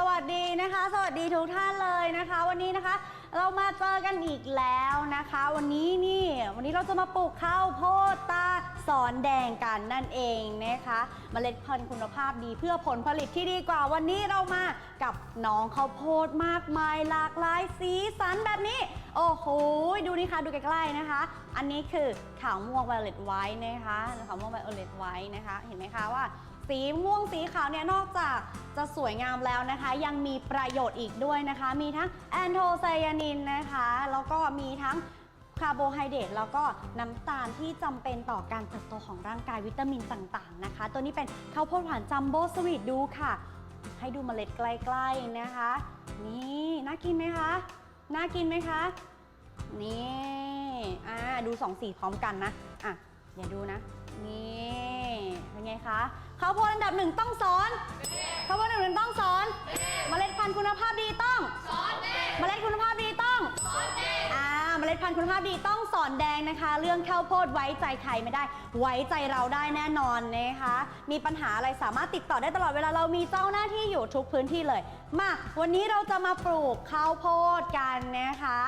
สวัสดีนะคะ สวัสดีทุกท่านเลยนะคะ วันนี้นะคะ เรามาเจอกันอีกแล้วนะคะ วันนี้นี่วันนี้เราจะมาปลูกข้าวโพดตาสอนแดงกันนั่นเองนะคะมเมล็ดพันธุ์คุณภาพดีเพื่อผลผลิตที่ดีกว่า วันนี้เรามากับน้องข้าวโพดมากมาย หลากหลายสีสันแบบนี้ โอ้โหดูนี่ค่ะดูใกล้ๆนะคะ อันนี้คือขาวม่วง violet white นะคะขาวม่วง violet white นะคะ เห็นไหมคะว่า สีม่วงสีขาวเนี่ยนอกจากจะสวยงามแล้วนะคะ ยังมีประโยชน์อีกด้วยนะคะ มีทั้งแอนโทไซยานินนะคะ แล้วก็มีทั้งคาร์โบไฮเดรตแล้วก็น้ำตาลที่จำเป็นต่อการเติบโตของร่างกายวิตามินต่างๆนะคะ ตัวนี้เป็นข้าวโพดหวานจัมโบ้สวีทดูค่ะ ให้ดูเมล็ดใกล้ๆนะคะ นี่น่ากินไหมคะ น่ากินไหมคะ นี่อ่าดูสองสีพร้อมกันนะอะอย่าดูนะ นี่เป็นไงคะ ข้าวโพดอันดับหนึ่งต้องสอนข้าวโพดอันดับหนึ่งต้องสอนเมล็ดพันธุ์คุณภาพดีต้องสอน คุณภาพดีต้องสอนแดงนะคะ เรื่องข้าวโพดไว้ใจใครไม่ได้ ไว้ใจเราได้แน่นอนนะคะ มีปัญหาอะไรสามารถติดต่อได้ตลอดเวลาเรามีเจ้าหน้าที่อยู่ทุกพื้นที่เลย มาวันนี้เราจะมาปลูกข้าวโพดกันนะคะ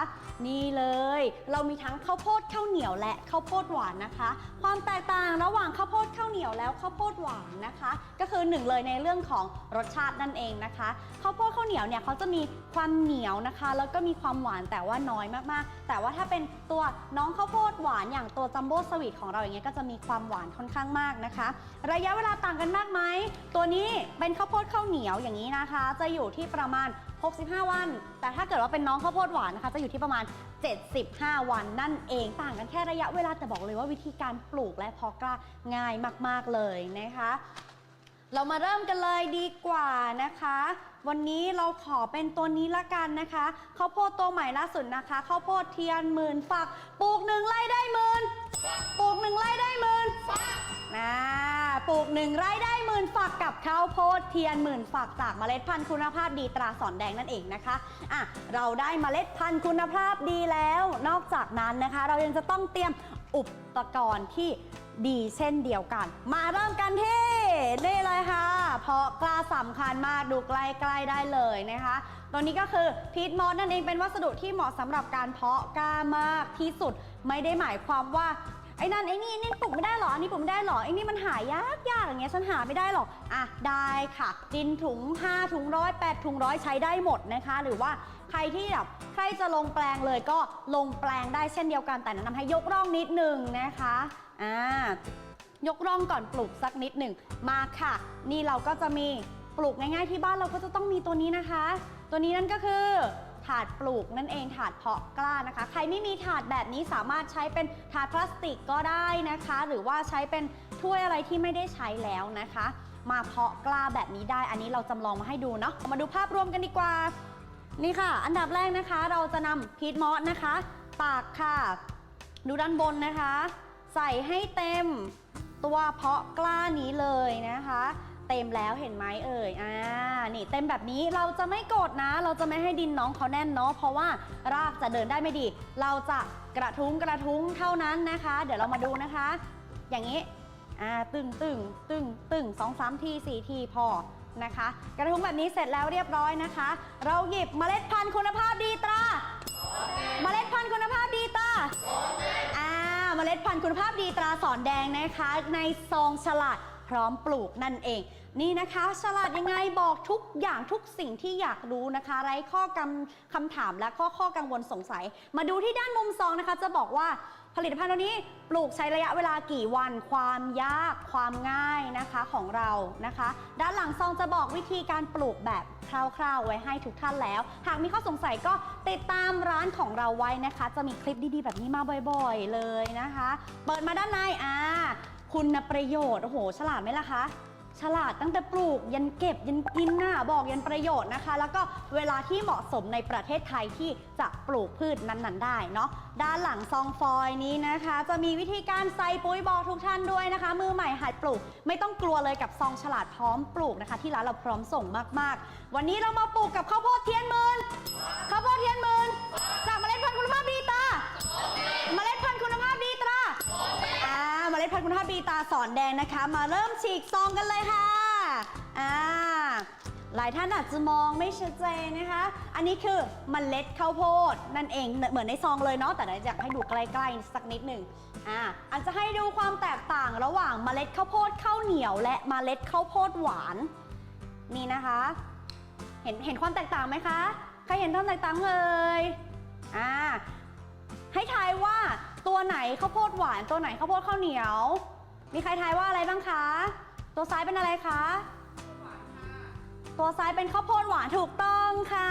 นี่เลย เรามีทั้งข้าวโพดข้าวเหนียวและข้าวโพดหวานนะคะ ความแตกต่างระหว่างข้าวโพดข้าวเหนียวแล้วข้าวโพดหวานนะคะ ก็คือหนึ่งเลยในเรื่องของรสชาตินั่นเองนะคะข้าวโพดข้าวเหนียวเนี่ยเขาจะมีความเหนียวนะคะ แล้วก็มีความหวานแต่ว่าน้อยมากๆ แต่ว่าถ้าเป็นตัวน้องข้าวโพดหวานอย่างตัวจัมโบ้สวีทของเราอย่างเงี้ยก็จะมีความหวานค่อนข้างมากนะคะ ระยะเวลาต่างกันมากไหมตัวนี้เป็นข้าวโพดข้าวเหนียวอย่างนี้นะคะ จะอยู่ที่ประมาณ 65 วัน แต่ถ้าเกิดว่าเป็นน้องข้าวโพดหวานนะคะจะอยู่ที่ประมาณ 75 วันนั่นเองต่างกันแค่ระยะเวลาแต่บอกเลยว่าวิธีการปลูกและเพาะกล้าง่ายมาก ๆเลยนะคะ เรามาเริ่มกันเลยดีกว่านะคะ วันนี้เราขอเป็นตัวนี้ละกันนะคะข้าวโพดตัวใหม่ล่าสุดนะคะข้าวโพดเทียนหมื่นฝักปลูกหนึ่งไร่ได้หมื่นปลูกหนึ่งไร่ได้หมื่นนะปลูกหนึ่งไร่ได้หมื่นฝักกับข้าวโพดเทียนหมื่นฝักจากเมล็ดพันธุ์คุณภาพดีตราสอนแดงนั่นเองนะคะอะเราได้เมล็ดพันธุ์คุณภาพดีแล้ว นอกจากนั้นนะคะ เรายังจะต้องเตรียม อุปกรณ์ที่ดีเช่นเดียวกัน มาเริ่มกันที่นี่เลยค่ะ เพราะกล้าสำคัญมากดูใกล้ๆได้เลยนะคะตัวนี้ก็คือพีทมอสนั่นเองเป็นวัสดุที่เหมาะสำหรับการเพาะกล้ามากที่สุดไม่ได้หมายความว่าไอ้นั่นไอ้นี่นี่ปลูกไม่ได้หรอ อันนี้ปลูกไม่ได้หรอ ไอ้นี่มันหายากยากอย่างเงี้ยฉันหาไม่ได้หรอก อะได้ค่ะ ดินถุง 5 ถุงร้อย8ถุงร้อยใช้ได้หมดนะคะ หรือว่า ใครที่แบบใครจะลงแปลงเลยก็ลงแปลงได้เช่นเดียวกันแต่แนะนำให้ยกร่องนิดนึงนะคะอ่ายกร่องก่อนปลูกสักนิดหนึ่งมาค่ะ นี่เราก็จะมีปลูกง่ายๆที่บ้านเราก็จะต้องมีตัวนี้นะคะ ตัวนี้นั่นก็คือถาดปลูกนั่นเองถาดเพาะกล้านะคะ ใครไม่มีถาดแบบนี้สามารถใช้เป็นถาดพลาสติกก็ได้นะคะ หรือว่าใช้เป็นถ้วยอะไรที่ไม่ได้ใช้แล้วนะคะ มาเพาะกล้าแบบนี้ได้ อันนี้เราจำลองมาให้ดูเนาะมาดูภาพรวมกันดีกว่า นี่ค่ะ อันดับแรกนะคะ เราจะนำพีทมอสนะคะ ปากค่ะ ดูด้านบนนะคะ ใส่ให้เต็มตัวเพาะกล้านี้เลยนะคะ เต็มแล้วเห็นไหมเอ่ยอ่านี่เต็มแบบนี้เราจะไม่กดนะ เราจะไม่ให้ดินน้องเขาแน่นเนาะเพราะว่ารากจะเดินได้ไม่ดี เราจะกระทุ้งกระทุ้งเท่านั้นนะคะ เดี๋ยวเรามาดูนะคะ อย่างนี้อ่าตึงตึงตึงตึงสองสามทีสี่ทีพอ นะคะ กระทุ้งแบบนี้เสร็จแล้วเรียบร้อยนะคะ เราหยิบเมล็ดพันธุ์คุณภาพดีตราเมล็ดพันธุ์คุณภาพดีตราอ่าเมล็ดพันธุ์คุณภาพดีตราสอนแดงนะคะ ในซองฉลาดพร้อมปลูกนั่นเอง นี่นะคะฉลาดยังไงบอกทุกอย่างทุกสิ่งที่อยากรู้นะคะ ไร้ข้อกำคำถามและข้อข้อกังวลสงสัย มาดูที่ด้านมุมซองนะคะ จะบอกว่า ผลิตภัณฑ์ตัวนี้ปลูกใช้ระยะเวลากี่วันความยากความง่ายนะคะของเรานะคะ ด้านหลังซองจะบอกวิธีการปลูกแบบคร่าวๆ ไว้ให้ทุกท่านแล้ว หากมีข้อสงสัยก็ติดตามร้านของเราไว้นะคะ จะมีคลิปดีๆ แบบนี้มาบ่อยๆเลยนะคะ เปิดมาด้านในอ่าคุณประโยชน์โอ้โหฉลาดไหมล่ะคะ ฉลาดตั้งแต่ปลูกยันเก็บยันกินน่ะบอกยันประโยชน์นะคะ แล้วก็เวลาที่เหมาะสมในประเทศไทยที่จะปลูกพืชนั้นๆ ได้เนาะด้านหลังซองฟอยล์นี้นะคะ จะมีวิธีการใส่ปุ๋ยบอกทุกท่านด้วยนะคะ มือใหม่หัดปลูก ไม่ต้องกลัวเลยกับซองฉลาดพร้อมปลูกนะคะ ที่ร้านเราพร้อมส่งมากๆ วันนี้เรามาปลูกกับข้าวโพดเทียนหมื่นข้าวโพดเทียนหมื่นจากเมล็ดพันธุ์คุณภาพดีตาเมล็ดพันธุ์คุณภาพดีตรา อ่ คุณภาพดีตาสอนแดงนะคะ มาเริ่มฉีกซองกันเลยค่ะอ่าหลายท่านอาจจะมองไม่ชัดเจนนะคะ อันนี้คือเมล็ดข้าวโพดนั่นเองเหมือนในซองเลยเนาะแต่เดี๋ยวอยากให้ดูใกล้ๆสักนิดหนึ่งอ่าอาจจะให้ดูความแตกต่างระหว่างเมล็ดข้าวโพดข้าวเหนียว และเมล็ดข้าวโพดหวานนี่นะคะ เห็นเห็นความแตกต่างไหมคะใครเห็นความแตกต่างเลยอ่าให้ทายว่า ตัวไหนข้าวโพดหวาน ตัวไหนข้าวโพดข้าวเหนียว มีใครทายว่าอะไรบ้างคะ ตัวซ้ายเป็นอะไรคะ ตัวซ้ายเป็นข้าวโพดหวานถูกต้องค่ะ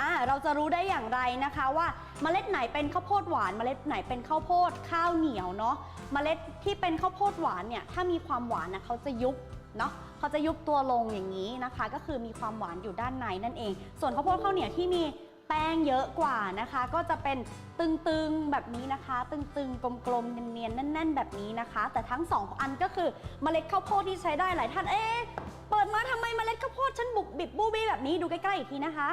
อ่าเราจะรู้ได้อย่างไรนะคะว่าเมล็ดไหนเป็นข้าวโพดหวาน เมล็ดไหนเป็นข้าวโพดข้าวเหนียวเนาะ เมล็ดที่เป็นข้าวโพดหวานเนี่ยถ้ามีความหวานนะเขาจะยุบเนาะเขาจะยุบตัวลงอย่างนี้นะคะ ก็คือมีความหวานอยู่ด้านในนั่นเอง ส่วนข้าวโพดข้าวเหนียวที่มี ป้งเยอะกว่านะคะ ก็จะเป็นตึงๆแบบนี้นะคะ ตึงๆกลมๆเนียนๆแน่น ๆ แบบนี้นะคะ แต่ทั้งสองอันก็คือเมล็ดข้าวโพดที่ใช้ได้หลายท่านเอ๊ะเปิดมาทำไมเมล็ดข้าวโพดฉันบุบบิบบูบี้แบบนี้ดูใกล้ๆอีกทีนะคะ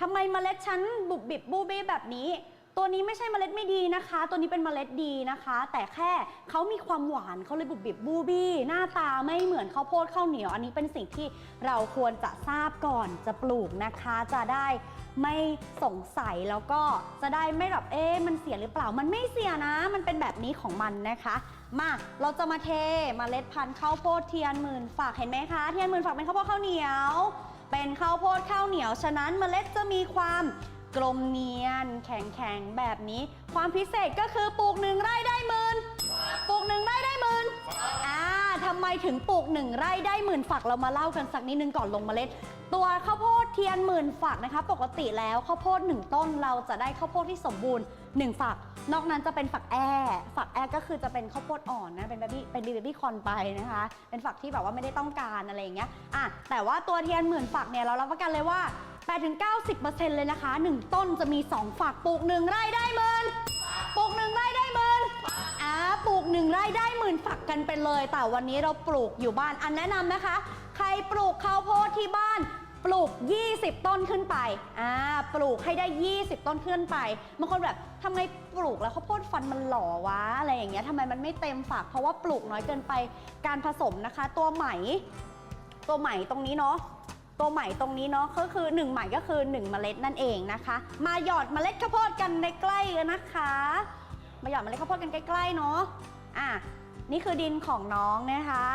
ทำไมเมล็ดฉันบุบบิบบูบี้แบบนี้ ตัวนี้ไม่ใช่เมล็ดไม่ดีนะคะ ตัวนี้เป็นเมล็ดดีนะคะ แต่แค่เขามีความหวานเขาเลยบุบบิบบูบี้ หน้าตาไม่เหมือนข้าวโพดข้าวเหนียว อันนี้เป็นสิ่งที่เราควรจะทราบก่อนจะปลูกนะคะ จะได้ไม่สงสัยแล้วก็จะได้ไม่แบบเอ๊ะมันเสียหรือเปล่า มันไม่เสียนะ มันเป็นแบบนี้ของมันนะคะ มาเราจะมาเทเมล็ดพันธุ์ข้าวโพดเทียนหมื่นฝักเห็นไหมคะเทียนหมื่นฝักเป็นข้าวโพดข้าวเหนียว เป็นข้าวโพดข้าวเหนียว ฉะนั้นเมล็ดจะมีความ กลมเนียน แข็งๆแบบนี้ ความพิเศษก็คือปลูกหนึ่งไร่ได้หมื่นปลูกหนึ่งไร่ได้หมื่นอ่าทำไมถึงปลูกหนึ่งไร่ได้หมื่นฝักเรามาเล่ากันสักนิดนึงก่อนลงเมล็ด ตัวข้าวโพดเทียนหมื่นฝักนะคะ ปกติแล้วข้าวโพดหนึ่งต้นเราจะได้ข้าวโพดที่สมบูรณ์หนึ่งฝัก นอกนั้นจะเป็นฝักแอฝักแอก็คือจะเป็นข้าวโพดอ่อนนะเป็นเบบี้เป็นเบบี้คอนไปนะคะ เป็นฝักที่แบบว่าไม่ได้ต้องการอะไรอย่างเงี้ยอะแต่ว่าตัวเทียนหมื่นฝักเนี่ยเรารับประกันเลยว่า 8-90%เลยนะคะ 1 ต้นจะมี 2ฝักปลูก 1 ไร่ได้หมื่นปลูก 1 ไร่ได้หมื่นอ่าปลูก 1 ไร่ได้หมื่นฝักกันไปเลย แต่วันนี้เราปลูกอยู่บ้านอันแนะนำนะคะ ใครปลูกข้าวโพดที่บ้านปลูก 20 ต้นขึ้นไป อ่า ปลูกให้ได้ 20 ต้นขึ้นไป บางคนแบบทำไมปลูกแล้วข้าวโพดฟันมันหล่อวะ อะไรอย่างเงี้ยทำไมมันไม่เต็มฝัก เพราะว่าปลูกน้อยเกินไป การผสมนะคะ ตัวไหม ตัวไหมตรงนี้เนาะ ตัวไหม่ตรงนี้เนาะก็คือ1ไหม่ก็คือ 1 เมล็ดนั่นเองนะคะ มาหยอดเมล็ดข้าวโพดกันในใกล้ๆกันนะคะ มาหยอดเมล็ดข้าวโพดกันใกล้ๆเนาะอะนี่คือดินของน้องนะคะ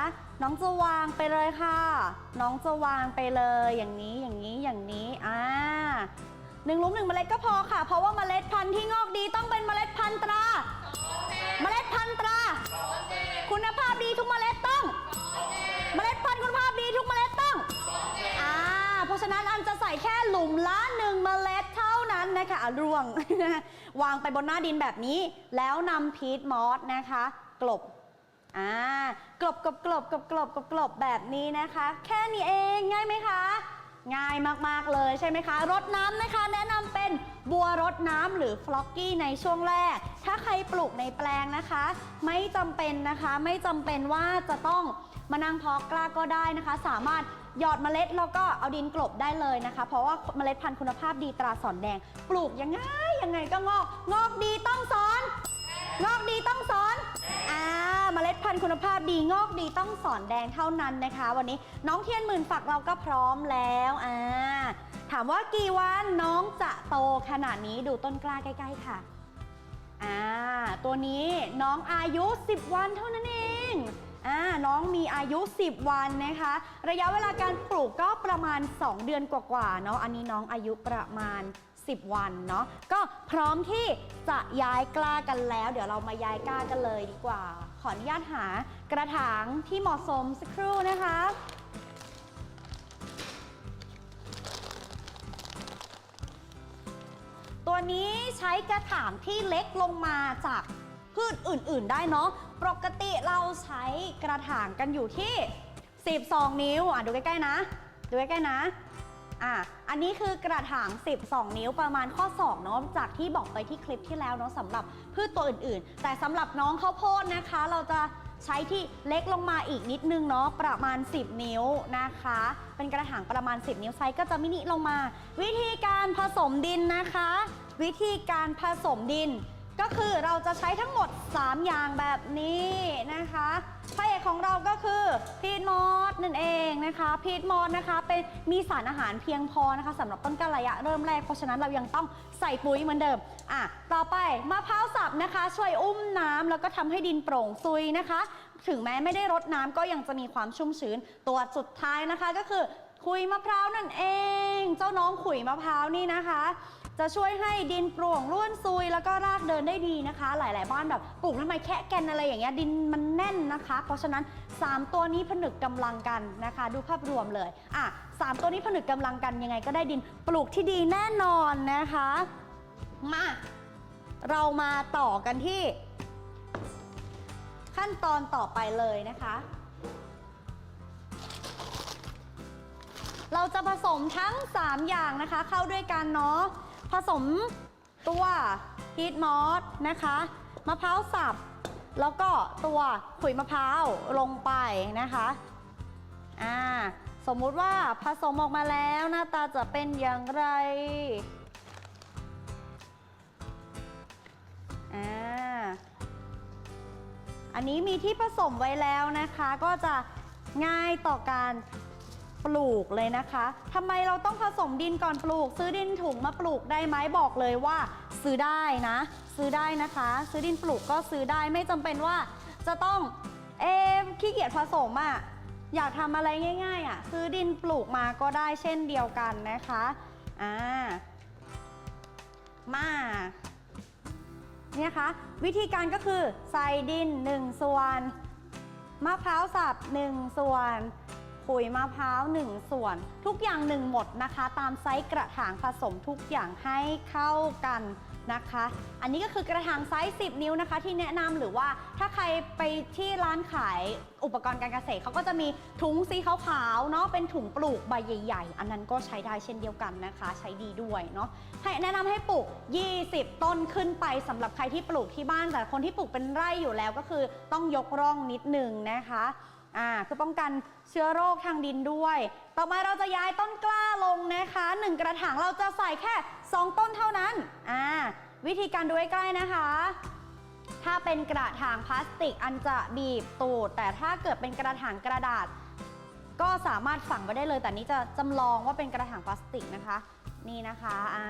น้องจะวางไปเลยค่ะ น้องจะวางไปเลยอย่างนี้อย่างนี้อย่างนี้อ่าหนึ่งลุมหนึ่งเมล็ดก็พอค่ะ เพราะว่าเมล็ดพันธุ์ที่งอกดีต้องเป็นเมล็ดพันธุ์ตรา เมล็ดพันธุ์ตรา คุณภาพดีทุกเมล็ดต้อง ส่แค่หลุมละหนึ่งเมล็ดเท่านั้นนะคะอะร่วง วางไปบนหน้าดินแบบนี้ แล้วนำพีทมอสนะคะ กลบอ่ากลบกลบกลบกลบกลบกลบกลบแบบนี้นะคะ แค่นี้เองง่ายไหมคะ ง่ายมากๆเลยใช่ไหมคะ รดน้ำนะคะ แนะนำเป็นบัวรดน้ำหรือฟล็อกกี้ในช่วงแรก ถ้าใครปลูกในแปลงนะคะ ไม่จำเป็นนะคะ ไม่จำเป็นว่าจะต้องมานั่งเพาะกล้าก็ได้นะคะ สามารถ หยอดเมล็ดแล้วก็เอาดินกลบได้เลยนะคะ เพราะว่าเมล็ดพันธุ์คุณภาพดีตราสอนแดง ปลูกยังไงยังไงก็งอก งอกดีต้องสอน งอกดีต้องสอนอ่าเมล็ดพันธุ์คุณภาพดีงอกดีต้องสอนแดงเท่านั้นนะคะ วันนี้น้องเทียนหมื่นฝักเราก็พร้อมแล้วอ่าถามว่ากี่วันน้องจะโตขนาดนี้ดูต้นกล้าใกล้ๆค่ะอ่าตัวนี้น้องอายุ 10 วันเท่านั้นเอง อ่าน้องมีอายุ 10 วันนะคะ ระยะเวลาการปลูกก็ประมาณ 2 เดือนกว่าๆเนาะอันนี้น้องอายุประมาณ 10 วันเนาะก็พร้อมที่จะย้ายกล้ากันแล้ว เดี๋ยวเรามาย้ายกล้ากันเลยดีกว่า ขออนุญาตหากระถางที่เหมาะสมสักครู่นะคะตัวนี้ใช้กระถางที่เล็กลงมาจาก พืชอื่นๆ ได้เนาะ ปกติเราใช้กระถางกันอยู่ที่ 12 นิ้ว อะดูใกล้ๆนะ ดูใกล้ๆนะ อะ อันนี้คือกระถาง 12 นิ้วประมาณข้อศอกเนาะ จากที่บอกไปที่คลิปที่แล้วเนาะสำหรับพืชตัวอื่นๆ แต่สำหรับน้องข้าวโพดนะคะ เราจะใช้ที่เล็กลงมาอีกนิดนึงเนาะประมาณ 10 นิ้วนะคะ เป็นกระถางประมาณ 10 นิ้วไซส์ก็จะมินิลงมา วิธีการผสมดินนะคะ วิธีการผสมดิน ก็คือเราจะใช้ทั้งหมด 3 อย่างแบบนี้นะคะพระเอกของเราก็คือพีทมอสนั่นเองนะคะพีทมอสนะคะเป็นมีสารอาหารเพียงพอนะคะสำหรับต้นกล้าระยะเริ่มแรกเพราะฉะนั้นเรายังต้องใส่ปุ๋ยเหมือนเดิมอะต่อไปมะพร้าวสับนะคะ ช่วยอุ้มน้ำแล้วก็ทำให้ดินโปร่งซุยนะคะ ถึงแม้ไม่ได้รดน้ำก็ยังจะมีความชุ่มชื้น ตัวสุดท้ายนะคะก็คือขุยมะพร้าวนั่นเอง เจ้าน้องขุยมะพร้าวนี่นะคะ จะช่วยให้ดินโปร่งร่วนซุยแล้วก็รากเดินได้ดีนะคะ หลาย ๆ บ้านแบบปลูกทำไมแค่แกนอะไรอย่างเงี้ยดินมันแน่นนะคะ เพราะฉะนั้น 3 ตัวนี้ผนึกกำลังกันนะคะ ดูภาพรวมเลยอะสามตัวนี้ผนึกกำลังกันยังไงก็ได้ดินปลูกที่ดีแน่นอนนะคะ มาเรามาต่อกันที่ ขั้นตอนต่อไปเลยนะคะ เราจะผสมทั้ง 3 อย่างนะคะ เข้าด้วยกันเนาะ ผสมตัวฮีทมอสนะคะมะพร้าวสับ แล้วก็ตัวขุยมะพร้าวลงไปนะคะอ่าสมมุติว่าผสมออกมาแล้วหน้าตาจะเป็นอย่างไรอ่าอันนี้มีที่ผสมไว้แล้วนะคะ ก็จะง่ายต่อการ ปลูกเลยนะคะทำไมเราต้องผสมดินก่อนปลูก ซื้อดินถุงมาปลูกได้ไหมบอกเลยว่า ซื้อได้นะ ซื้อได้นะคะ ซื้อดินปลูกก็ซื้อได้ไม่จำเป็นว่า จะต้องเอขี้เกียจผสมอะ่ะอยากทำอะไรง่ายๆอะ่ะซื้อดินปลูกมาก็ได้เช่นเดียวกันนะคะอ่ามาเนี่ยคะวิธีการก็คือใส่ดิน 1 ส่วน มะพร้าวสับ 1 ส่วน ขุยมะพร้าว1ส่วน ทุกอย่าง1หมดนะคะ ตามไซส์กระถางผสมทุกอย่างให้เข้ากันนะคะ อันนี้ก็คือกระถางไซส์ 10 นิ้วนะคะ ที่แนะนำหรือว่าถ้าใครไปที่ร้านขายอุปกรณ์การเกษตรเขาก็จะมีถุงสีขาวๆเนาะเป็นถุงปลูกใบใหญ่ๆ อันนั้นก็ใช้ได้เช่นเดียวกันนะคะ ใช้ดีด้วยเนาะให้แนะนำให้ปลูก 20 ต้นขึ้นไปสำหรับใครที่ปลูกที่บ้านแต่คนที่ปลูกเป็นไร่อยู่แล้วก็คือต้องยกร่องนิดหนึ่งนะคะ อ่าคือป้องกันเชื้อโรคทางดินด้วย ต่อมาเราจะย้ายต้นกล้าลงนะคะหนึ่งกระถางเราจะใส่แค่ 2 ต้นเท่านั้นอ่าวิธีการดูใกล้ๆนะคะ ถ้าเป็นกระถางพลาสติกอันจะบีบตูด แต่ถ้าเกิดเป็นกระถางกระดาษ ก็สามารถฝังไว้ได้เลย แต่นี้จะจำลองว่าเป็นกระถางพลาสติกนะคะนี่นะคะอ่า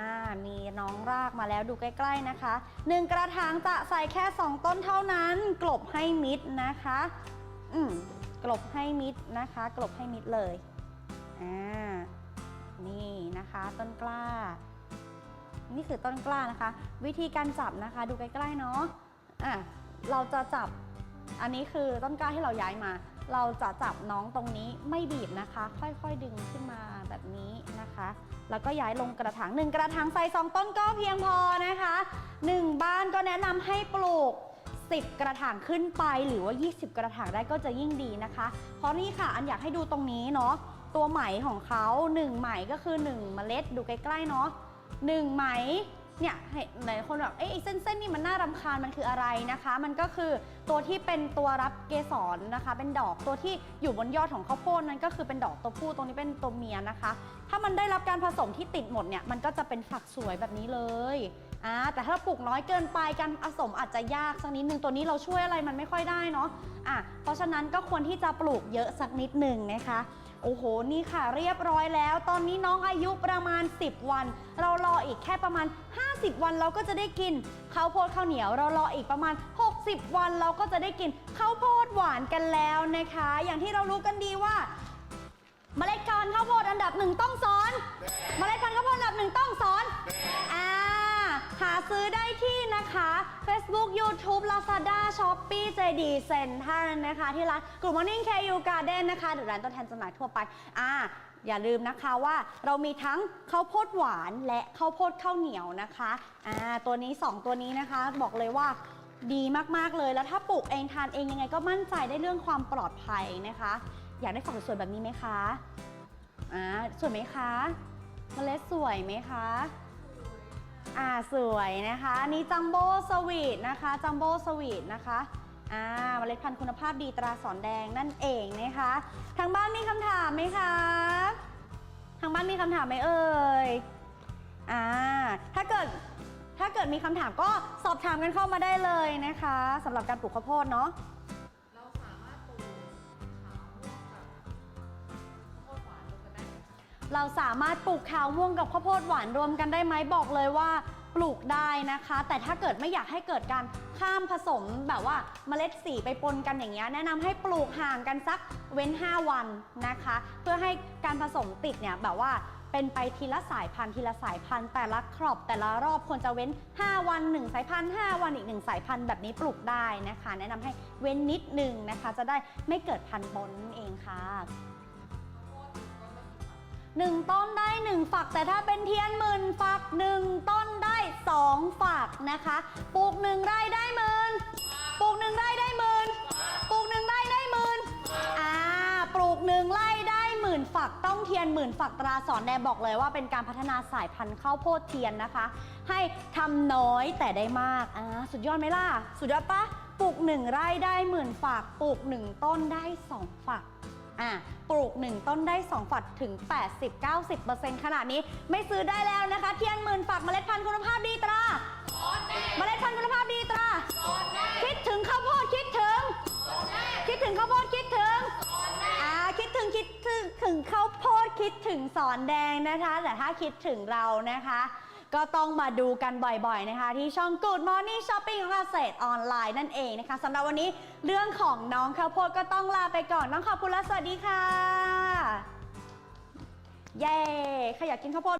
มีน้องรากมาแล้วดูใกล้ๆนะคะหนึ่งกระถางจะใส่แค่ 2 ต้นเท่านั้น กลบให้มิดนะคะ อืม กลบให้มิดนะคะ กลบให้มิดเลยอ่านี่นะคะ ต้นกล้า นี่คือต้นกล้านะคะ วิธีการจับนะคะ ดูใกล้ๆเนาะอะเราจะจับอันนี้คือต้นกล้าที่เราย้ายมา เราจะจับน้องตรงนี้ไม่บีบนะคะ ค่อยๆดึงขึ้นมาแบบนี้นะคะ แล้วก็ย้ายลงกระถางหนึ่งกระถางใส่สองต้นก็เพียงพอนะคะหนึ่งบ้านก็แนะนำให้ปลูก 10 กระถางขึ้นไปหรือว่า 20 กระถางได้ก็จะยิ่งดีนะคะ เพราะนี่ค่ะอันอยากให้ดูตรงนี้เนาะตัวไหมของเขา1ไหมก็คือ 1 เมล็ดดูใกล้ๆเนาะ1ไหมเนี่ยหลายคนแบบเอ๊ะไอ้เส้นๆนี่มันน่ารำคาญมันคืออะไรนะคะ มันก็คือตัวที่เป็นตัวรับเกสรนะคะ เป็นดอกตัวที่อยู่บนยอดของข้าวโพดนั้นก็คือเป็นดอกตัวผู้ตรงนี้เป็นตัวเมียนะคะ ถ้ามันได้รับการผสมที่ติดหมดเนี่ยมันก็จะเป็นฝักสวยแบบนี้เลย อ่าแต่ถ้าปลูกน้อยเกินไปการผสมอาจจะยากสักนิดนึงตัวนี้เราช่วยอะไรมันไม่ค่อยได้เนาะอะเพราะฉะนั้นก็ควรที่จะปลูกเยอะสักนิดหนึ่งนะคะโอ้โห นี่ค่ะเรียบร้อยแล้ว ตอนนี้น้องอายุประมาณ 10 วัน เรารออีกแค่ประมาณ 50 วันเราก็จะได้กินข้าวโพดข้าวเหนียว เรารออีกประมาณ 60 วันเราก็จะได้กินข้าวโพดหวานกันแล้วนะคะ อย่างที่เรารู้กันดีว่า เมล็ดพันธุ์ข้าวโพดอันดับหนึ่งต้องสอน เมล็ดพันธุ์ข้าวโพดอันดับหนึ่งต้องสอนอ่า หาซื้อได้ที่นะคะ Facebook YouTube Lazada Shopee JD Central นะคะ ที่ร้านกลุ่ม Morning KU Garden นะคะหรือร้านตัวแทนจำหน่ายทั่วไปอ่าอย่าลืมนะคะว่าเรามีทั้งข้าวโพดหวานและข้าวโพดข้าวเหนียวนะคะอ่าตัวนี้ 2 ตัวนี้นะคะ บอกเลยว่าดีมากๆเลยแล้วถ้าปลูกเองทานเองยังไงก็มั่นใจได้เรื่องความปลอดภัยนะคะ อยากได้ฝักสวยแบบนี้ไหมคะอ่าสวยไหมคะเมล็ดสวยไหมคะ อ่าสวยนะคะอันนี่จัมโบ้สวีทนะคะจัมโบ้สวีทนะคะอ่าเมล็ดพันธุ์คุณภาพดีตราสอนแดงนั่นเองนะคะ ทางบ้านมีคำถามไหมคะทางบ้านมีคำถามไหมเอ่ยอ่าถ้าเกิดถ้าเกิดมีคำถามก็สอบถามกันเข้ามาได้เลยนะคะสำหรับการปลูกข้าวโพดเนาะ เราสามารถปลูกข้าวม่วงกับข้าวโพดหวานรวมกันได้ไหมบอกเลยว่าปลูกได้นะคะ แต่ถ้าเกิดไม่อยากให้เกิดการข้ามผสมแบบว่าเมล็ดสีไปปนกันอย่างเงี้ยแนะนำให้ปลูกห่างกันสักเว้น 5 วันนะคะ เพื่อให้การผสมติดเนี่ยแบบว่าเป็นไปทีละสายพันธุ์ทีละสายพันธุ์แต่ละครอบแต่ละรอบควรจะเว้น 5 วัน 1 สายพันธุ์5วันอีก 1 สายพันธุ์แบบนี้ปลูกได้นะคะ แนะนำให้เว้นนิดนึงนะคะ จะได้ไม่เกิดพันธุ์ปนนั่นเองค่ะ หนึ่งต้นได้หนึ่งฝัก แต่ถ้าเป็นเทียนหมื่นฝักหนึ่งต้นได้สองฝักนะคะปลูกหนึ่งไร่ได้หมื่นปลูกหนึ่งไร่ได้หมื่นปลูกหนึ่งไร่ได้หมื่นอ่าปลูกหนึ่งไร่ได้หมื่นฝักต้องเทียนหมื่นฝักตราสอนแดงบอกเลยว่าเป็นการพัฒนาสายพันธุ์ข้าวโพดเทียนนะคะ ให้ทำน้อยแต่ได้มากอ่าสุดยอดไหมล่ะ สุดยอดปะปลูกหนึ่งไร่ได้หมื่นฝักปลูกหนึ่งต้นได้สองฝัก อะปลูก 1 ต้นได้ 2 ฝักถึง 80-90%ขนาดนี้ ไม่ซื้อได้แล้วนะคะเทียนหมื่นฝักเมล็ดพันธุ์คุณภาพดีตราเมล็ดพันธุ์คุณภาพดีตราคิดถึงข้าวโพดคิดถึง คิดถึงข้าวโพดคิดถึงอ่าคิดถึงคิดถึงถึงข้าวโพดคิดถึงสอนแดงนะคะ แต่ถ้าคิดถึงเรานะคะ ก็ต้องมาดูกันบ่อยๆนะคะ ที่ช่อง Good Morning Shopping ของเกษตรออนไลน์นั่นเองนะคะสำหรับวันนี้เรื่องของน้องข้าวโพดก็ต้องลาไปก่อนน้องขอบคุณและสวัสดีค่ะ เย้ใครอยากกินข้าวโพด